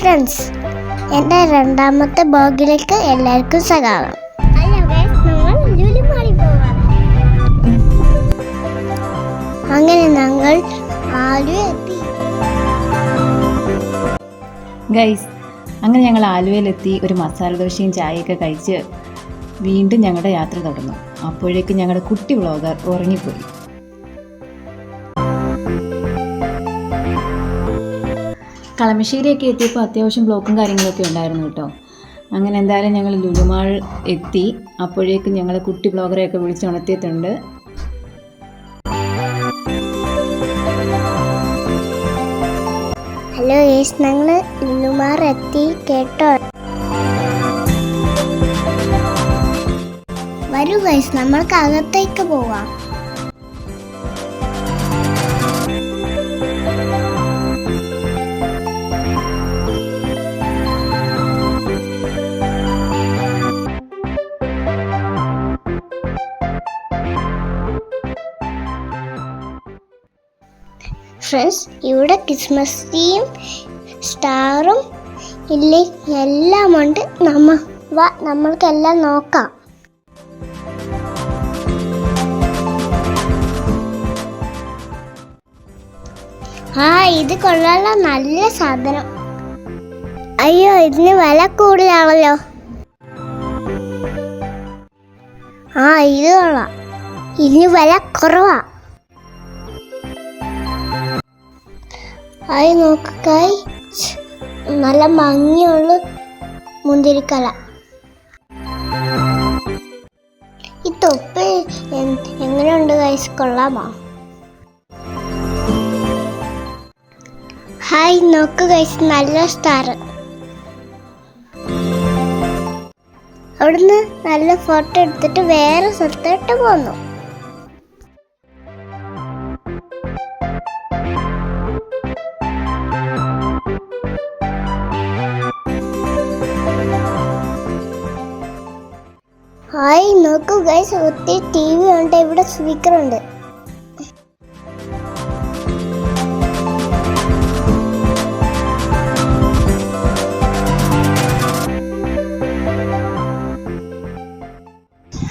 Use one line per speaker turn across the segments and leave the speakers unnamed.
Friends എന്റെ രണ്ടാമത്തെ ബ്ലോഗിലേക്ക് എല്ലാവർക്കും സ്വാഗതം ഹലോ ഗൈസ് നമ്മൾ ലുലുമാളി പോവാണ്. അങ്ങനെ ഞങ്ങൾ ആലുവ എത്തി.
ഗൈസ് അങ്ങനെ ഞങ്ങൾ ആലുവയിലെത്തി ഒരു മസാല ദോശയും ചായയൊക്കെ കഴിച്ച് വീണ്ടും ഞങ്ങളുടെ യാത്ര തുടർന്നു. അപ്പോഴേക്കും ഞങ്ങളുടെ കുട്ടി വ്ളോഗർ ഉറങ്ങിപ്പോയി. കളമശ്ശേരിയൊക്കെ എത്തിയപ്പോൾ അത്യാവശ്യം ബ്ലോക്കും കാര്യങ്ങളൊക്കെ ഉണ്ടായിരുന്നു കേട്ടോ. അങ്ങനെ എന്തായാലും ഞങ്ങൾ ലുലുമാൾ എത്തി. അപ്പോഴേക്കും ഞങ്ങൾ കുട്ടി ബ്ലോഗറെയൊക്കെ വിളിച്ചുണർത്തിയിട്ടുണ്ട്
ഹലോ യേശ് ഞങ്ങൾ ലുലുമാർ എത്തി. കേട്ടോ? വരൂ ഗൈസ് നമ്മൾക്ക് അകത്തേക്ക് പോവാം. ഫ്രണ്ട്സ് ഇവിടെ ക്രിസ്മസ് ട്രീയും സ്റ്റാറും ഇല്ലേ എല്ലാം ഉണ്ട്. നമ്മ വാ നമ്മൾക്കെല്ലാം നോക്കാം. ആ ഇത് കൊള്ളാലോ നല്ല സാധനം. അയ്യോ ഇതിന് വില കൂടുതലാണല്ലോ. ആ ഇത് കൊള്ളാം. ഇതിന് വില കുറവാ. ആയി നോക്കായി നല്ല ഭംഗിയുള്ള മുന്തിരിക്കല. ഈ തൊപ്പി എങ്ങനെയുണ്ട് കൈസ് കൊള്ളാമോ? ഹായ് നോക്ക് കൈസ് നല്ല സ്റ്റാർ അവിടുന്ന് നല്ല ഫോട്ടോ എടുത്തിട്ട് വേറെ സ്ഥലത്തോട്ട് പോന്നു. ഹായ് നോക്കൂ ഗൈസ് ഒത്തിരി ടി വി ഉണ്ട് ഇവിടെ സ്പീക്കർ ഉണ്ട്.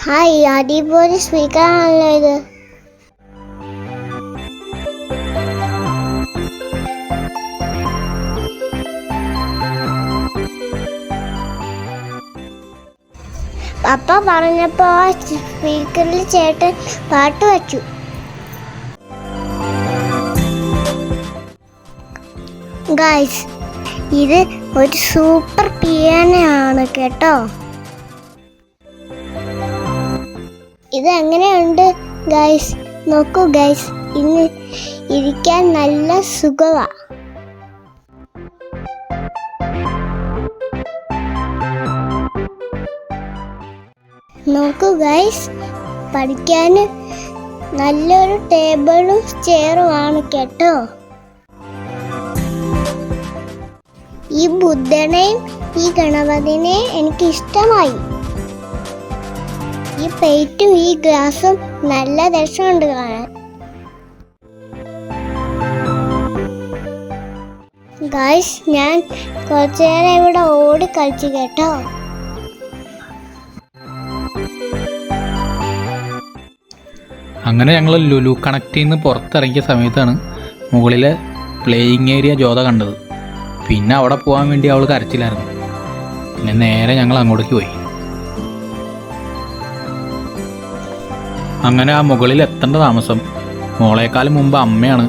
ഹായ് അടിപൊളി സ്പീക്കർ ആണല്ലോ ഇത്. പപ്പ പറഞ്ഞപ്പോ സ്പീക്കറിൽ ചേട്ടൻ പാട്ട് വച്ചു. ഗായ്സ് ഇത് ഒരു സൂപ്പർ പിയാനയാണ് കേട്ടോ. ഇത് എങ്ങനെയുണ്ട്? ഗൈസ് നോക്കൂ ഗൈസ് ഇന്ന് ഇരിക്കാൻ നല്ല സുഖമാ നോക്കൂ ഗൈസ് പഠിക്കാൻ നല്ലൊരു ടേബിളും ചെയറും ആണ് കേട്ടോ. ഈ ബുദ്ധനെയും ഈ ഗണപതിനെയും എനിക്ക് ഇഷ്ടമായി ഈ പ്ലേറ്റും ഈ ഗ്ലാസും നല്ല രസമുണ്ട് കാണാൻ. ഗായ്സ് ഞാൻ കുറച്ചു നേരം ഇവിടെ ഓടി കളിച്ചു കേട്ടോ.
അങ്ങനെ ഞങ്ങൾ ലുലു കണക്റ്റിൽ നിന്ന് പുറത്തിറങ്ങിയ സമയത്താണ് മുകളിൽ പ്ലേയിങ് ഏരിയ ജോത കണ്ടത്. പിന്നെ അവിടെ പോകാൻ വേണ്ടി അവൾ കരച്ചിലായിരുന്നു. പിന്നെ നേരെ ഞങ്ങൾ അങ്ങോട്ടേക്ക് പോയി. അങ്ങനെ ആ മുകളിൽ എത്തേണ്ട താമസം മോളേക്കാളും മുമ്പ് അമ്മയാണ്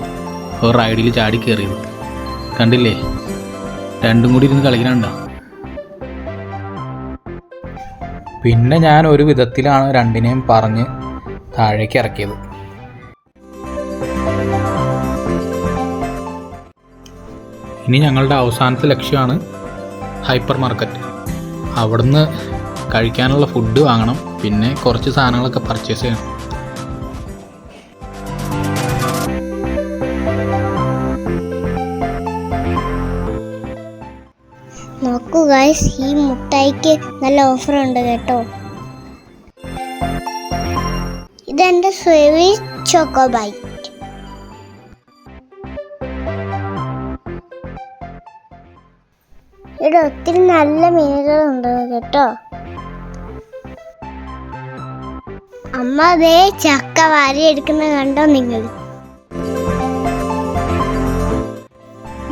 ഒരു റൈഡിൽ ചാടി കയറിയത് കണ്ടില്ലേ? രണ്ടും കൂടി ഇരുന്ന് കളിക്കണുണ്ടോ? പിന്നെ ഞാൻ ഒരു വിധത്തിലാണ് രണ്ടിനെയും പറഞ്ഞ് താഴേക്ക് ഇറക്കിയത്. ഇനി ഞങ്ങളുടെ അവസാനത്തെ ലക്ഷ്യമാണ് ഹൈപ്പർ മാർക്കറ്റ്. അവിടുന്ന് കഴിക്കാനുള്ള ഫുഡ് വാങ്ങണം പിന്നെ കുറച്ച് സാധനങ്ങളൊക്കെ പർച്ചേസ് ചെയ്യണം.
നോക്കൂ ഗൈസ് ഈ മുട്ടായിക്ക് നല്ല ഓഫർ ഉണ്ട് കേട്ടോ. ഇതെന്റെ സ്വീറ്റ് ചോക്കോബൈ ഇവിടെ ഒത്തിരി നല്ല മീനുകളുണ്ട് കേട്ടോ. അമ്മ അതേ ചക്ക വാരി എടുക്കുന്ന കണ്ടോ നിങ്ങൾ?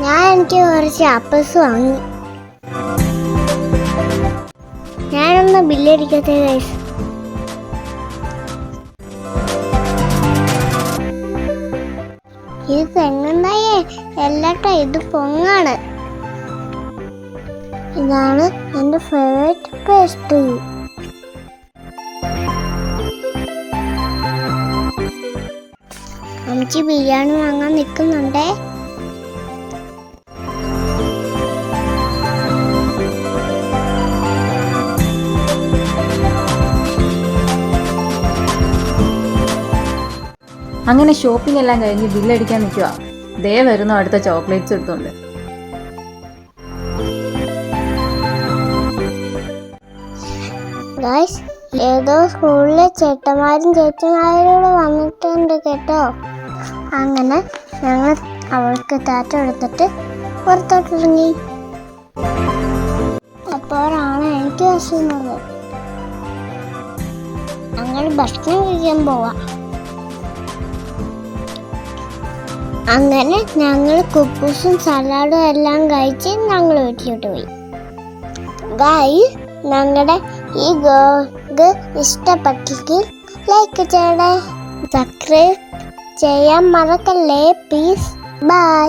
ഞാൻ എനിക്ക് കുറച്ച് അപ്പസ് വാങ്ങി. ഞാനൊന്ന് ബില്ലടിക്കത്തേ ഗൈസ് ഇത് തെങ്ങുണ്ടായേ എല്ലാട്ട ഇത് പൊങ്ങാണ്. ഇതാണ് എന്റെ ഫേവറേറ്റ് പേസ്റ്റ് അമ്മച്ചി ബിരിയാണി വാങ്ങാൻ നിൽക്കുന്നുണ്ടേ?
അങ്ങനെ ഷോപ്പിംഗ് എല്ലാം കഴിഞ്ഞ് ബില്ലടിക്കാൻ നിൽക്കുക ദേ വരുന്നു അടുത്ത ചോക്ലേറ്റ്സ് എടുത്തുകൊണ്ട്
ഏതോ സ്കൂളിലെ ചേട്ടന്മാരും ചേച്ചിമാരും വന്നിട്ടുണ്ട് കേട്ടോ. അങ്ങനെ ഞങ്ങൾ അവൾക്ക് താറ്റ എടുത്തിട്ട് പുറത്തോട്ടിറങ്ങി അപ്പോഴാണ് എനിക്ക് വിശന്നത് ഞങ്ങൾ ഭക്ഷണം കഴിക്കാൻ പോവാം. അങ്ങനെ ഞങ്ങൾ കുപ്പൂസും സലാഡും എല്ലാം കഴിച്ച് ഞങ്ങൾ വീട്ടിലോട്ട് പോയി. ഗായ് ഞങ്ങളുടെ ഈ ഗോഗ് ഇഷ്ടപ്പെട്ടെങ്കിൽ ലൈക്ക് ചെയ്യണേ. സബ്സ്ക്രൈബ് ചെയ്യാൻ മറക്കല്ലേ പ്ലീസ് ബൈ